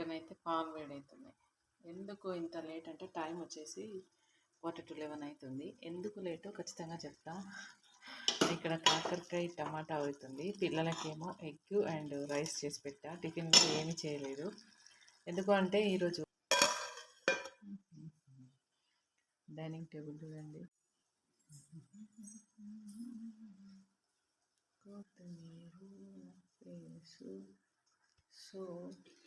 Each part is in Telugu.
పక్కనైతే పాలు వేడవుతున్నాయి ఎందుకు ఇంత లేట్ అంటే టైం వచ్చేసి క్వార్టర్ టు లెవెన్ అవుతుంది ఎందుకు లేటో ఖచ్చితంగా చెప్తా. ఇక్కడ కాకరకాయ టమాటా అవుతుంది. పిల్లలకేమో ఎగ్ అండ్ రైస్ చేసి పెట్టా. టిఫిన్ కూడా ఏమీ చేయలేదు. ఎందుకు అంటే ఈరోజు డైనింగ్ టేబుల్ చూడండి. కొత్తిమీర సో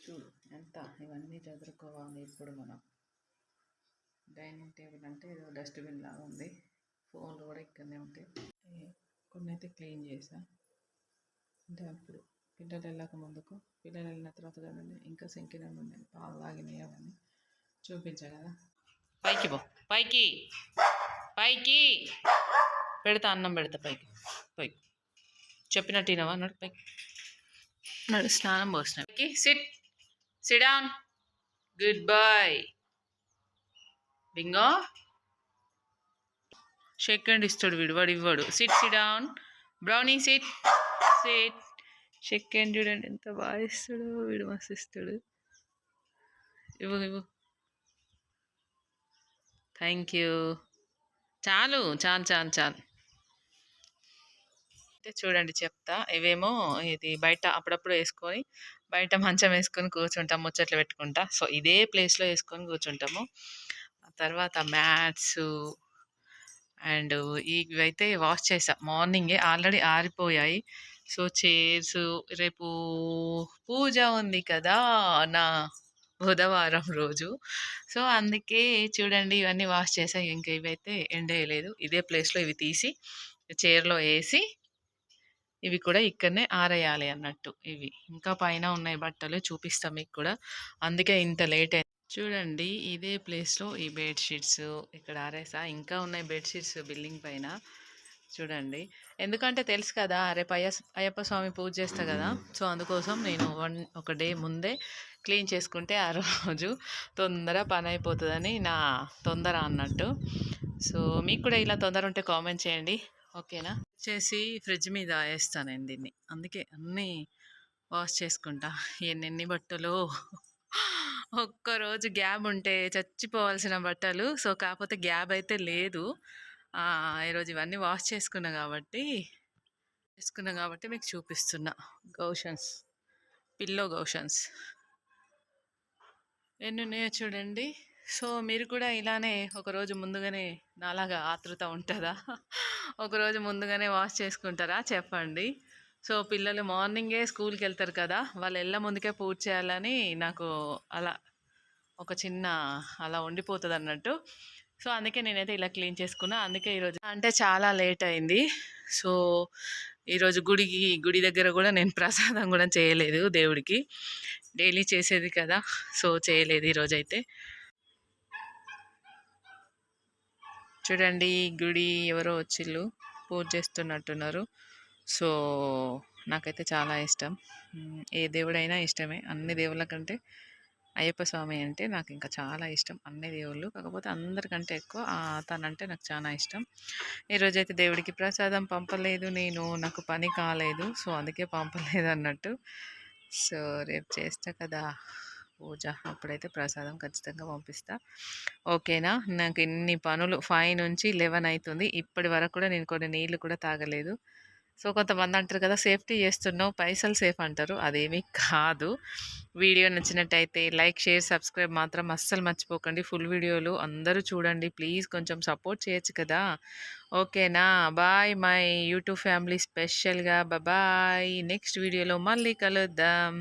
చూడు ఎంత? ఇవన్నీ చదువుకోవాలి ఇప్పుడు మనం. డైనింగ్ టేబుల్ అంటే ఏదో డస్ట్బిన్ లాగా ఉంది. ఫోన్లు కూడా ఇక్కడనే ఉంటాయి. కొన్ని అయితే క్లీన్ చేసా. అంటే అప్పుడు పిల్లలు వెళ్ళక ముందుకు. పిల్లలు వెళ్ళిన తర్వాత కదండి ఇంకా సంఖ్యలో ఉన్నాయి పాలు తాగినాయి అవన్నీ. చూపించా కదా. పైకి పో పైకి. పైకి. పెడతా అన్నం పెడతా పైకి. పైకి చెప్పినట్టు వినవా అన్నాడు పైకి. నడు స్నానం పోసిన. పైకి sit sit down good boy Bingo shake hand ఇస్తాడు వీడు వాడు ఇవ్వడు. Sit sit down Brownie sit sit shake hand చూడండి ఎంత బాగా ఇస్తాడు వీడు మస్తు ఇస్తాడు ఇవ్వు ఇవ్వు. థ్యాంక్ యూ చాలు చాలు చాలు చాలు. అయితే చూడండి చెప్తా. ఇవేమో ఇది బయట అప్పుడప్పుడు వేసుకొని బయట మంచం వేసుకొని కూర్చుంటాం ముచ్చట్లు పెట్టుకుంటా. సో ఇదే ప్లేస్లో వేసుకొని కూర్చుంటాము. ఆ తర్వాత మ్యాట్స్ అండ్ ఇవైతే వాష్ చేసా. మార్నింగే ఆల్రెడీ ఆరిపోయాయి. సో చైర్స్ రేపు పూజ ఉంది కదా నా బుధవారం రోజు. సో అందుకే చూడండి ఇవన్నీ వాష్ చేసా. ఇంకా ఇవైతే ఎండేయలేదు ఇదే ప్లేస్లో ఇవి తీసి చైర్లో వేసి ఇవి కూడా ఇక్కడనే ఆరేయాలి అన్నట్టు ఇవి. ఇంకా పైన ఉన్నాయి బట్టలు చూపిస్తాం మీకు కూడా. అందుకే ఇంత లేట్ చూడండి ఇదే ప్లేస్లో ఈ బెడ్షీట్స్ ఇక్కడ ఆరేసా. ఇంకా ఉన్నాయి బెడ్షీట్స్ బిల్డింగ్ పైన. చూడండి. ఎందుకంటే తెలుసు కదా రేపు అయ్య అయ్యప్ప స్వామి పూజ చేస్తా కదా. సో అందుకోసం నేను వన్ ఒక డే ముందే క్లీన్ చేసుకుంటే ఆ రోజు తొందర పని అయిపోతుందని నా తొందర అన్నట్టు. సో మీకు కూడా ఇలా తొందర ఉంటే కామెంట్ చేయండి. ఓకేనా? చేసి ఫ్రిడ్జ్ మీద వేస్తాను నేను దీన్ని అందుకే అన్నీ వాష్ చేసుకుంటా. ఎన్నెన్ని బట్టలు? ఒక్కరోజు గ్యాబ్ ఉంటే చచ్చిపోవాల్సిన బట్టలు. సో కాకపోతే గ్యాబ్ అయితే లేదు. ఆ, ఈరోజు ఇవన్నీ వాష్ చేసుకున్నా కాబట్టి చేసుకున్నా కాబట్టి మీకు చూపిస్తున్నా. గౌషన్స్. Pillow cushions. ఎన్ని ఉన్నాయో చూడండి. సో మీరు కూడా ఇలానే ఒకరోజు ముందుగానే నాలాగా ఆతృత ఉంటుందా? ఒకరోజు ముందుగానే వాష్ చేసుకుంటారా? చెప్పండి. సో పిల్లలు మార్నింగే స్కూల్కి వెళ్తారు కదా వాళ్ళు వెళ్ళ ముందుకే పూజ చేయాలని నాకు అలా ఒక చిన్న అలా ఉండిపోతుంది అన్నట్టు సో అందుకే నేనైతే ఇలా క్లీన్ చేసుకున్నా. అందుకే ఈరోజు అంటే చాలా లేట్ అయింది. సో ఈరోజు గుడికి గుడి దగ్గర కూడా నేను ప్రసాదం కూడా చేయలేదు దేవుడికి. డైలీ చేసేది కదా సో చేయలేదు ఈరోజు అయితే చూడండి గుడి ఎవరో వచ్చిళ్ళు పూజ చేస్తున్నట్టున్నారు. సో నాకైతే చాలా ఇష్టం. ఏ దేవుడైనా ఇష్టమే. అన్ని దేవుళ్ళ కంటే అయ్యప్ప స్వామి అంటే నాకు ఇంకా చాలా ఇష్టం. అన్ని దేవుళ్ళు కాకపోతే అందరికంటే ఎక్కువ ఆ తనంటే నాకు చాలా ఇష్టం. ఈరోజు అయితే దేవుడికి ప్రసాదం పంపలేదు నేను నాకు పని కాలేదు సో అందుకే పంపలేదు అన్నట్టు. సో రేపు చేస్తా కదా. పూజ అప్పుడైతే ప్రసాదం ఖచ్చితంగా పంపిస్తా. ఓకేనా? నాకు ఇన్ని పనులు ఫైవ్ నుంచి లెవెన్ అవుతుంది ఇప్పటి వరకు కూడా నేను కొన్ని నీళ్ళు కూడా తాగలేదు. సో కొంతమంది అంటారు కదా సేఫ్టీ చేస్తున్నావు పైసలు సేఫ్ అంటారు. అదేమీ కాదు. వీడియో నచ్చినట్టయితే లైక్ షేర్ సబ్స్క్రైబ్ మాత్రం అస్సలు మర్చిపోకండి. ఫుల్ వీడియోలు అందరూ చూడండి. ప్లీజ్ కొంచెం సపోర్ట్ చేయొచ్చు కదా. ఓకేనా? బాయ్ మై యూట్యూబ్ ఫ్యామిలీ స్పెషల్గా. బాయ్. నెక్స్ట్ వీడియోలో మళ్ళీ కలుద్దాం.